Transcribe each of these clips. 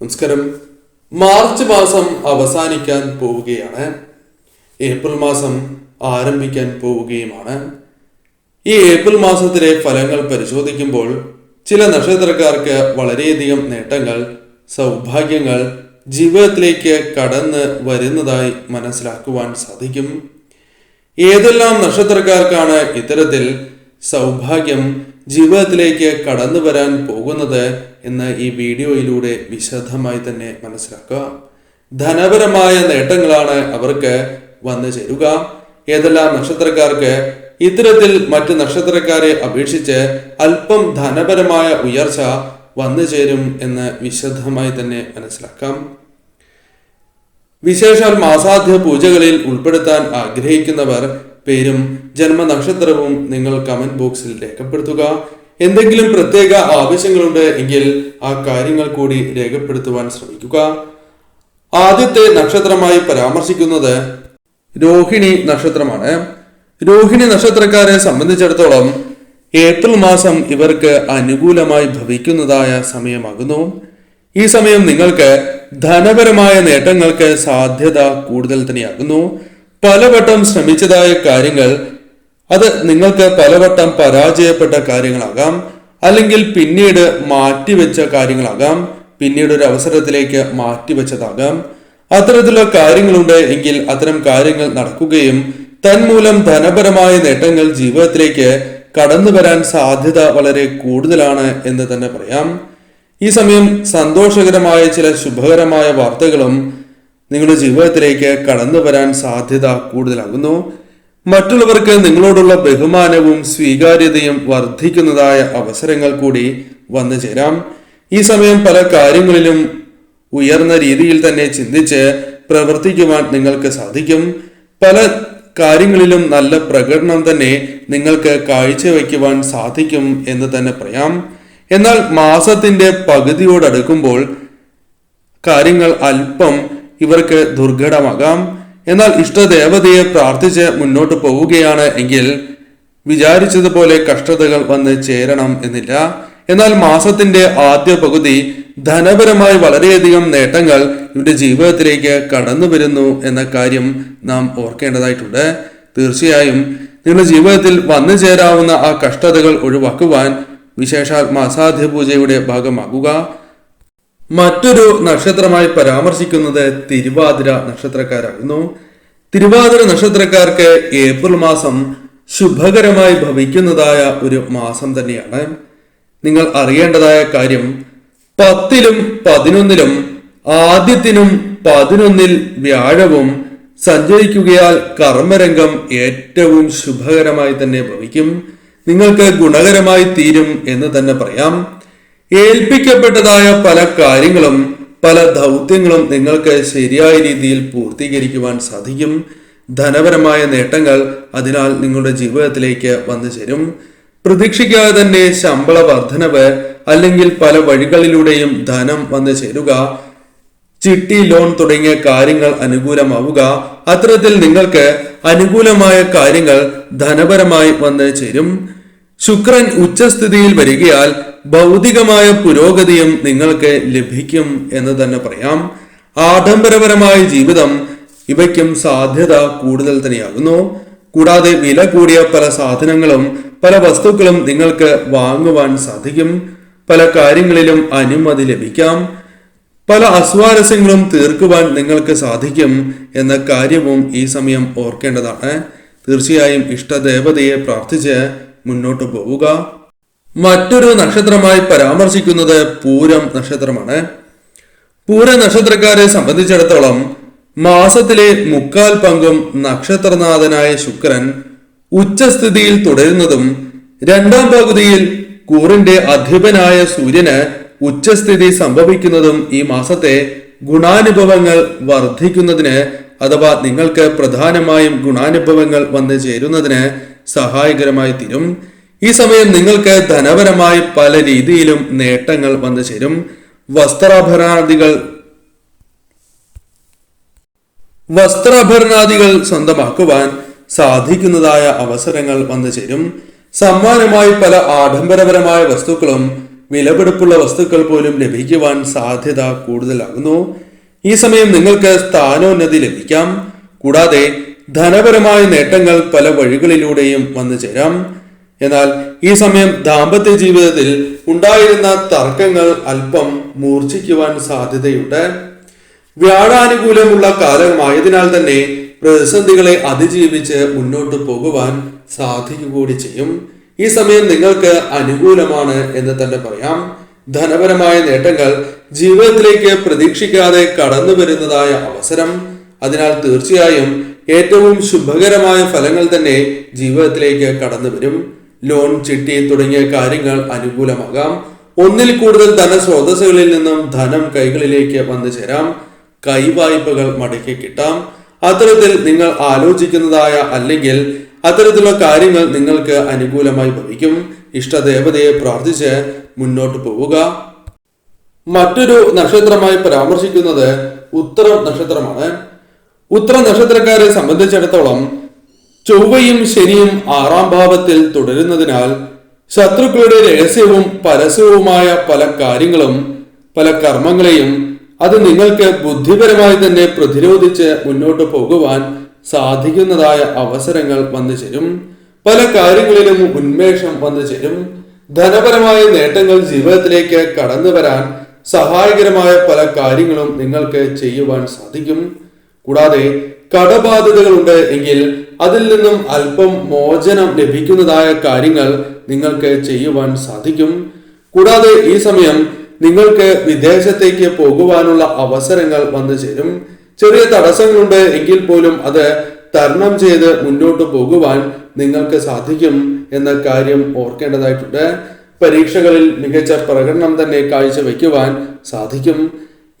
നമസ്കാരം. മാർച്ച് മാസം അവസാനിക്കാൻ പോവുകയാണ്. ഏപ്രിൽ മാസം ആരംഭിക്കാൻ പോവുകയുമാണ്. ഈ ഏപ്രിൽ മാസത്തിലെ ഫലങ്ങൾ പരിശോധിക്കുമ്പോൾ ചില നക്ഷത്രക്കാർക്ക് വളരെയധികം നേട്ടങ്ങൾ സൗഭാഗ്യങ്ങൾ ജീവിതത്തിലേക്ക് കടന്ന് വരുന്നതായി മനസ്സിലാക്കുവാൻ സാധിക്കും. ഏതെല്ലാം നക്ഷത്രക്കാർക്കാണ് ഇത്തരത്തിൽ സൗഭാഗ്യം ജീവിതത്തിലേക്ക് കടന്നു വരാൻ പോകുന്നത് എന്ന് ഈ വീഡിയോയിലൂടെ വിശദമായി തന്നെ മനസ്സിലാക്കുക ധനപരമായ നേട്ടങ്ങളാണ് അവർക്ക് വന്നു ചേരുക. ഏതെല്ലാം നക്ഷത്രക്കാർക്ക് ഇത്തരത്തിൽ മറ്റ് നക്ഷത്രക്കാരെ അപേക്ഷിച്ച് അല്പം ധനപരമായ ഉയർച്ച വന്നു ചേരും എന്ന് വിശദമായി തന്നെ മനസ്സിലാക്കാം. വിശേഷാൽ മാസാധ്യ പൂജകളിൽ ഉൾപ്പെടുത്താൻ ആഗ്രഹിക്കുന്നവർ പേരും ജന്മനക്ഷത്രവും നിങ്ങൾ കമന്റ് ബോക്സിൽ രേഖപ്പെടുത്തുക. എന്തെങ്കിലും പ്രത്യേക ആവശ്യങ്ങളുണ്ട് എങ്കിൽ ആ കാര്യങ്ങൾ കൂടി രേഖപ്പെടുത്തുവാൻ ശ്രമിക്കുക. ആദ്യത്തെ നക്ഷത്രമായി പരാമർശിക്കുന്നത് രോഹിണി നക്ഷത്രമാണ്. രോഹിണി നക്ഷത്രക്കാരെ സംബന്ധിച്ചിടത്തോളം ഏപ്രിൽ മാസം ഇവർക്ക് അനുകൂലമായി ഭവിക്കുന്നതായ സമയമാകുന്നു. ഈ സമയം നിങ്ങൾക്ക് ധനപരമായ നേട്ടങ്ങൾക്ക് സാധ്യത കൂടുതൽ തന്നെയാകുന്നു. പലവട്ടം ശ്രമിച്ചതായ കാര്യങ്ങൾ അത് നിങ്ങൾക്ക് പലവട്ടം പരാജയപ്പെട്ട കാര്യങ്ങളാകാം അല്ലെങ്കിൽ പിന്നീട് മാറ്റിവെച്ച കാര്യങ്ങളാകാം പിന്നീട് ഒരു അവസരത്തിലേക്ക് മാറ്റിവെച്ചതാകാം. അത്തരത്തിലുള്ള കാര്യങ്ങളുണ്ട് എങ്കിൽ അത്തരം കാര്യങ്ങൾ നടക്കുകയും തന്മൂലം ധനപരമായ നേട്ടങ്ങൾ ജീവിതത്തിലേക്ക് കടന്നു വരാൻ സാധ്യത വളരെ കൂടുതലാണ് എന്ന് തന്നെ പറയാം. ഈ സമയം സന്തോഷകരമായ ചില ശുഭകരമായ വാർത്തകളും നിങ്ങളുടെ ജീവിതത്തിലേക്ക് കടന്നു വരാൻ സാധ്യത കൂടുതലാകുന്നു. മറ്റുള്ളവർക്ക് നിങ്ങളോടുള്ള ബഹുമാനവും സ്വീകാര്യതയും വർദ്ധിക്കുന്നതായ അവസരങ്ങൾ കൂടി വന്നു ചേരാം. ഈ സമയം പല കാര്യങ്ങളിലും ഉയർന്ന രീതിയിൽ തന്നെ ചിന്തിച്ച് പ്രവർത്തിക്കുവാൻ നിങ്ങൾക്ക് സാധിക്കും. പല കാര്യങ്ങളിലും നല്ല പ്രകടനം തന്നെ നിങ്ങൾക്ക് കാഴ്ചവെക്കുവാൻ സാധിക്കും എന്ന് തന്നെ പറയാം. എന്നാൽ മാസത്തിന്റെ പകുതിയോടടുക്കുമ്പോൾ കാര്യങ്ങൾ അല്പം ഇവർക്ക് ദുർഘടമാകാം. എന്നാൽ ഇഷ്ടദേവതയെ പ്രാർത്ഥിച്ച് മുന്നോട്ട് പോവുകയാണ് എങ്കിൽ വിചാരിച്ചതുപോലെ കഷ്ടതകൾ വന്ന് ചേരണം എന്നില്ല. എന്നാൽ മാസത്തിന്റെ ആദ്യ പകുതി ധനപരമായി വളരെയധികം നേട്ടങ്ങൾ ഇവരുടെ ജീവിതത്തിലേക്ക് കടന്നു വരുന്നു എന്ന കാര്യം നാം ഓർക്കേണ്ടതായിട്ടുണ്ട്. തീർച്ചയായും നിങ്ങളുടെ ജീവിതത്തിൽ വന്നു ചേരാവുന്ന ആ കഷ്ടതകൾ ഒഴിവാക്കുവാൻ വിശേഷാൽ മാസാധ്യ പൂജയുടെ ഭാഗമാകുക. മറ്റൊരു നക്ഷത്രമായി പരാമർശിക്കുന്നത് തിരുവാതിര നക്ഷത്രക്കാരാകുന്നു തിരുവാതിര നക്ഷത്രക്കാർക്ക് ഏപ്രിൽ മാസം ശുഭകരമായി ഭവിക്കുന്നതായ ഒരു മാസം തന്നെയാണ്. നിങ്ങൾ അറിയേണ്ടതായ കാര്യം പത്തിലും പതിനൊന്നിലും ആദ്യത്തിനും പതിനൊന്നിൽ വ്യാഴവും സഞ്ചരിക്കുകയാൽ കർമ്മരംഗം ഏറ്റവും ശുഭകരമായി തന്നെ ഭവിക്കും. നിങ്ങൾക്ക് ഗുണകരമായി തീരും എന്ന് തന്നെ പറയാം. ഏൽപ്പിക്കപ്പെട്ടതായ പല കാര്യങ്ങളും പല ദൗത്യങ്ങളും നിങ്ങൾക്ക് ശരിയായ രീതിയിൽ പൂർത്തീകരിക്കുവാൻ സാധിക്കും. ധനപരമായ നേട്ടങ്ങൾ അതിനാൽ നിങ്ങളുടെ ജീവിതത്തിലേക്ക് വന്നു ചേരും. പ്രതീക്ഷിക്കാതെ തന്നെ ശമ്പള വർധനവ് അല്ലെങ്കിൽ പല വഴികളിലൂടെയും ധനം വന്നു ചേരുക. ചിട്ടി ലോൺ തുടങ്ങിയ കാര്യങ്ങൾ അനുകൂലമാവുക. അത്തരത്തിൽ നിങ്ങൾക്ക് അനുകൂലമായ കാര്യങ്ങൾ ധനപരമായി വന്നു ചേരും. ശുക്രൻ ഉച്ചസ്ഥിതിയിൽ വരികയാൽ ഭൗതികമായ പുരോഗതിയും നിങ്ങൾക്ക് ലഭിക്കും എന്ന് തന്നെ പറയാം. ആഡംബരപരമായ ജീവിതം ഇവയ്ക്കും സാധ്യത കൂടുതൽ തന്നെയാകുന്നു. കൂടാതെ വില കൂടിയ പല സാധനങ്ങളും പല വസ്തുക്കളും നിങ്ങൾക്ക് വാങ്ങുവാൻ സാധിക്കും. പല കാര്യങ്ങളിലും അനുമതി ലഭിക്കാം. പല അസ്വാരസ്യങ്ങളും തീർക്കുവാൻ നിങ്ങൾക്ക് സാധിക്കും എന്ന കാര്യവും ഈ സമയം ഓർക്കേണ്ടതാണ്. തീർച്ചയായും ഇഷ്ടദേവതയെ പ്രാർത്ഥിച്ച് മുന്നോട്ട് പോവുക. മറ്റൊരു നക്ഷത്രമായി പരാമർശിക്കുന്നത് പൂരം നക്ഷത്രമാണ്. പൂര നക്ഷത്രക്കാരെ സംബന്ധിച്ചിടത്തോളം മാസത്തിലെ മുക്കാൽ പങ്കും നക്ഷത്രനാഥനായ ശുക്രൻ ഉച്ചസ്ഥിതിയിൽ തുടരുന്നതും രണ്ടാം പകുതിയിൽ കൂറിന്റെ അധിപനായ സൂര്യന് ഉച്ചസ്ഥിതി സംഭവിക്കുന്നതും ഈ മാസത്തെ ഗുണാനുഭവങ്ങൾ വർദ്ധിക്കുന്നതിന് അഥവാ നിങ്ങൾക്ക് പ്രധാനമായും ഗുണാനുഭവങ്ങൾ വന്നു ചേരുന്നതിന് സഹായകരമായി തീരും. ഈ സമയം നിങ്ങൾക്ക് ധനപരമായി പല രീതിയിലും നേട്ടങ്ങൾ വന്നു ചേരും. വസ്ത്രാഭരണാദികൾ വസ്ത്രാഭരണാദികൾ സ്വന്തമാക്കുവാൻ സാധിക്കുന്നതായ അവസരങ്ങൾ വന്നു ചേരും. സമ്മാനമായി പല ആഡംബരപരമായ വസ്തുക്കളും വിലപിടിപ്പുള്ള വസ്തുക്കൾ പോലും ലഭിക്കുവാൻ സാധ്യത കൂടുതലാകുന്നു. ഈ സമയം നിങ്ങൾക്ക് സ്ഥാനോന്നതി ലഭിക്കാം. കൂടാതെ ധനപരമായ നേട്ടങ്ങൾ പല വഴികളിലൂടെയും വന്നു ചേരാം. എന്നാൽ ഈ സമയം ദാമ്പത്യ ജീവിതത്തിൽ ഉണ്ടായിരുന്ന തർക്കങ്ങൾ അല്പം മൂർച്ഛിക്കുവാൻ സാധ്യതയുണ്ട്. വ്യാഴാനുകൂലമുള്ള കാലമായതിനാൽ തന്നെ പ്രതിസന്ധികളെ അതിജീവിച്ച് മുന്നോട്ട് പോകുവാൻ സാധിക്കുക കൂടി ചെയ്യും. ഈ സമയം നിങ്ങൾക്ക് അനുകൂലമാണ് എന്ന് തന്നെ പറയാം. ധനപരമായ നേട്ടങ്ങൾ ജീവിതത്തിലേക്ക് പ്രതീക്ഷിക്കാതെ കടന്നു വരുന്നതായ അവസരം. അതിനാൽ തീർച്ചയായും ഏറ്റവും ശുഭകരമായ ഫലങ്ങൾ തന്നെ ജീവിതത്തിലേക്ക് കടന്നു വരും ലോൺ ചിട്ടി തുടങ്ങിയ കാര്യങ്ങൾ അനുകൂലമാകാം. ഒന്നിൽ കൂടുതൽ ധനസ്രോതസ്സുകളിൽ നിന്നും ധനം കൈകളിലേക്ക് വന്നു ചേരാം കൈവായ്പകൾ മടക്കി കിട്ടാം. അത്തരത്തിൽ നിങ്ങൾ ആലോചിക്കുന്നതായ അല്ലെങ്കിൽ അത്തരത്തിലുള്ള കാര്യങ്ങൾ നിങ്ങൾക്ക് അനുകൂലമായി ഭവിക്കും. ഇഷ്ടദേവതയെ പ്രാർത്ഥിച്ച് മുന്നോട്ട് പോവുക. മറ്റൊരു നക്ഷത്രമായി പരാമർശിക്കുന്നത് ഉത്തരം നക്ഷത്രമാണ്. ഉത്തര നക്ഷത്രക്കാരെ സംബന്ധിച്ചിടത്തോളം ചൊവ്വയും ശനിയും ആറാം ഭാവത്തിൽ തുടരുന്നതിനാൽ ശത്രുക്കളുടെ രഹസ്യവും പരസ്യവുമായ പല കാര്യങ്ങളും പല കർമ്മങ്ങളെയും അത് നിങ്ങൾക്ക് ബുദ്ധിപരമായി തന്നെ പ്രതിരോധിച്ച് മുന്നോട്ട് പോകുവാൻ സാധിക്കുന്നതായ അവസരങ്ങൾ വന്നു ചേരും. പല കാര്യങ്ങളിലും ഉന്മേഷം വന്നു ചേരും. ധനപരമായ നേട്ടങ്ങൾ ജീവിതത്തിലേക്ക് കടന്നു വരാൻ സഹായകരമായ പല കാര്യങ്ങളും നിങ്ങൾക്ക് ചെയ്യുവാൻ സാധിക്കും. കൂടാതെ കടബാധ്യതകളുണ്ട് എങ്കിൽ അതിൽ നിന്നും അല്പം മോചനം ലഭിക്കുന്നതായ കാര്യങ്ങൾ നിങ്ങൾക്ക് ചെയ്യുവാൻ സാധിക്കും. കൂടാതെ ഈ സമയം നിങ്ങൾക്ക് വിദേശത്തേക്ക് പോകുവാനുള്ള അവസരങ്ങൾ വന്നു ചേരും. ചെറിയ തടസ്സങ്ങളുണ്ട് എങ്കിൽ പോലും അത് തരണം ചെയ്ത് മുന്നോട്ട് പോകുവാൻ നിങ്ങൾക്ക് സാധിക്കും എന്ന കാര്യം ഓർക്കേണ്ടതായിട്ടുണ്ട്. പരീക്ഷകളിൽ മികച്ച പ്രകടനം തന്നെ കാഴ്ചവെക്കുവാൻ സാധിക്കും.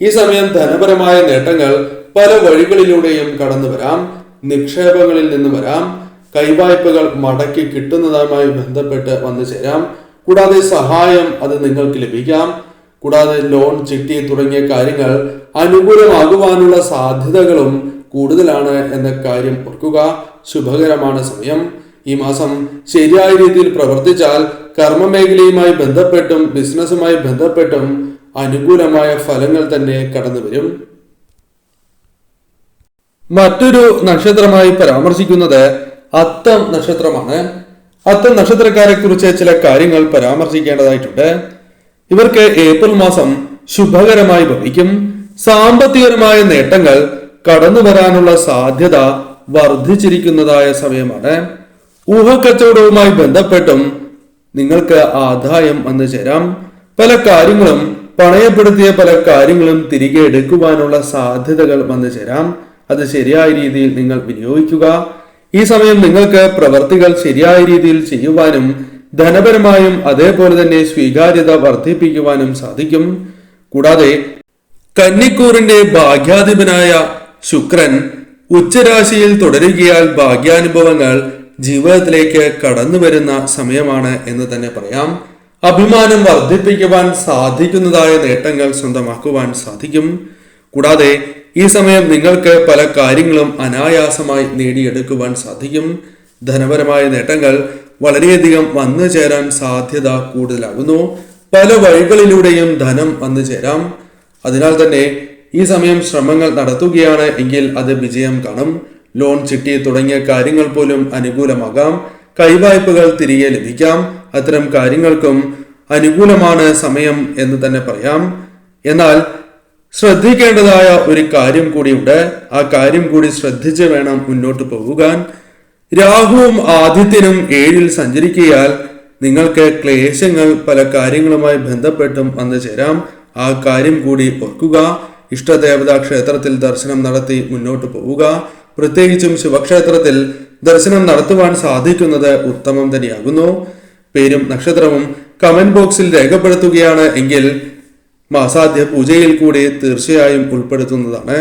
ഈ സമയം ധനപരമായ നേട്ടങ്ങൾ പല വഴികളിലൂടെയും കടന്നു വരാം നിക്ഷേപങ്ങളിൽ നിന്ന് വരാം കൈവായ്പകൾ മടക്കി കിട്ടുന്നതുമായി ബന്ധപ്പെട്ട് വന്നു ചേരാം. കൂടാതെ സഹായം അത് നിങ്ങൾക്ക് ലഭിക്കാം. കൂടാതെ ലോൺ ചിട്ടി തുടങ്ങിയ കാര്യങ്ങൾ അനുകൂലമാകുവാനുള്ള സാധ്യതകളും കൂടുതലാണ് എന്ന കാര്യം ഓർക്കുക. ശുഭകരമാണ് സമയം. ഈ മാസം ശരിയായ രീതിയിൽ പ്രവർത്തിച്ചാൽ കർമ്മമേഖലയുമായി ബന്ധപ്പെട്ടും ബിസിനസ്സുമായി ബന്ധപ്പെട്ടും അനുകൂലമായ ഫലങ്ങൾ തന്നെ കടന്നു വരും മറ്റൊരു നക്ഷത്രമായി പരാമർശിക്കുന്നത് അത്തം നക്ഷത്രമാണ്. അത്തം നക്ഷത്രക്കാരെ കുറിച്ച് ചില കാര്യങ്ങൾ പരാമർശിക്കേണ്ടതായിട്ടുണ്ട്. ഇവർക്ക് ഏപ്രിൽ മാസം ശുഭകരമായി ഭവിക്കും. സാമ്പത്തികപരമായ നേട്ടങ്ങൾ കടന്നു വരാനുള്ള സാധ്യത വർദ്ധിച്ചിരിക്കുന്നതായ സമയമാണ്. ഊഹക്കച്ചവടവുമായി ബന്ധപ്പെട്ടും നിങ്ങൾക്ക് ആദായം വന്നു ചേരാം. പല കാര്യങ്ങളും പണയപ്പെടുത്തിയ പല കാര്യങ്ങളും തിരികെ എടുക്കുവാനുള്ള സാധ്യതകൾ വന്നു ചേരാം. അത് ശരിയായ രീതിയിൽ നിങ്ങൾ വിനിയോഗിക്കുക. ഈ സമയം നിങ്ങൾക്ക് പ്രവർത്തികൾ ശരിയായ രീതിയിൽ ചെയ്യുവാനും ധനപരമായും അതേപോലെ തന്നെ സ്വീകാര്യത വർദ്ധിപ്പിക്കുവാനും സാധിക്കും. കൂടാതെ കന്നിക്കൂറിന്റെ ഭാഗ്യാധിപനായ ശുക്രൻ ഉച്ചരാശിയിൽ തുടരുകയാൽ ഭാഗ്യാനുഭവങ്ങൾ ജീവിതത്തിലേക്ക് കടന്നു വരുന്ന സമയമാണ് എന്ന് തന്നെ പറയാം. അഭിമാനം വർദ്ധിപ്പിക്കുവാൻ സാധിക്കുന്നതായ നേട്ടങ്ങൾ സ്വന്തമാക്കുവാൻ സാധിക്കും. കൂടാതെ ഈ സമയം നിങ്ങൾക്ക് പല കാര്യങ്ങളും അനായാസമായി നേടിയെടുക്കുവാൻ സാധിക്കും. ധനപരമായ നേട്ടങ്ങൾ വളരെയധികം വന്നു ചേരാൻ സാധ്യത കൂടുതലാകുന്നു. പല വഴികളിലൂടെയും ധനം വന്നു ചേരാം. അതിനാൽ തന്നെ ഈ സമയം ശ്രമങ്ങൾ നടത്തുകയാണ് എങ്കിൽ അത് വിജയം കാണും. ലോൺ ചിട്ടി തുടങ്ങിയ കാര്യങ്ങൾ പോലും അനുകൂലമാകാം. കൈവായ്പകൾ തിരികെ ലഭിക്കാം. അത്തരം കാര്യങ്ങൾക്കും അനുകൂലമാണ് സമയം എന്ന് തന്നെ പറയാം. എന്നാൽ ശ്രദ്ധിക്കേണ്ടതായ ഒരു കാര്യം കൂടിയുണ്ട്. ആ കാര്യം കൂടി ശ്രദ്ധിച്ച് വേണം മുന്നോട്ട് പോകാൻ. രാഹുവും ആദിത്യനും ഏഴിൽ സഞ്ചരിക്കിയാൽ നിങ്ങൾക്ക് ക്ലേശങ്ങൾ പല കാര്യങ്ങളുമായി ബന്ധപ്പെട്ടും വന്നു ചേരാം. ആ കാര്യം കൂടി ഓർക്കുക. ഇഷ്ടദേവതാ ക്ഷേത്രത്തിൽ ദർശനം നടത്തി മുന്നോട്ട് പോവുക. പ്രത്യേകിച്ചും ശിവക്ഷേത്രത്തിൽ ദർശനം നടത്തുവാൻ സാധിക്കുന്നത് ഉത്തമം തന്നെയാകുന്നു. പേരും നക്ഷത്രവും കമന്റ് ബോക്സിൽ രേഖപ്പെടുത്തുകയാണ് എങ്കിൽ മാസാദ്യ പൂജയിൽ കൂടി തീർച്ചയായും ഉൾപ്പെടുത്തുന്നതാണ്.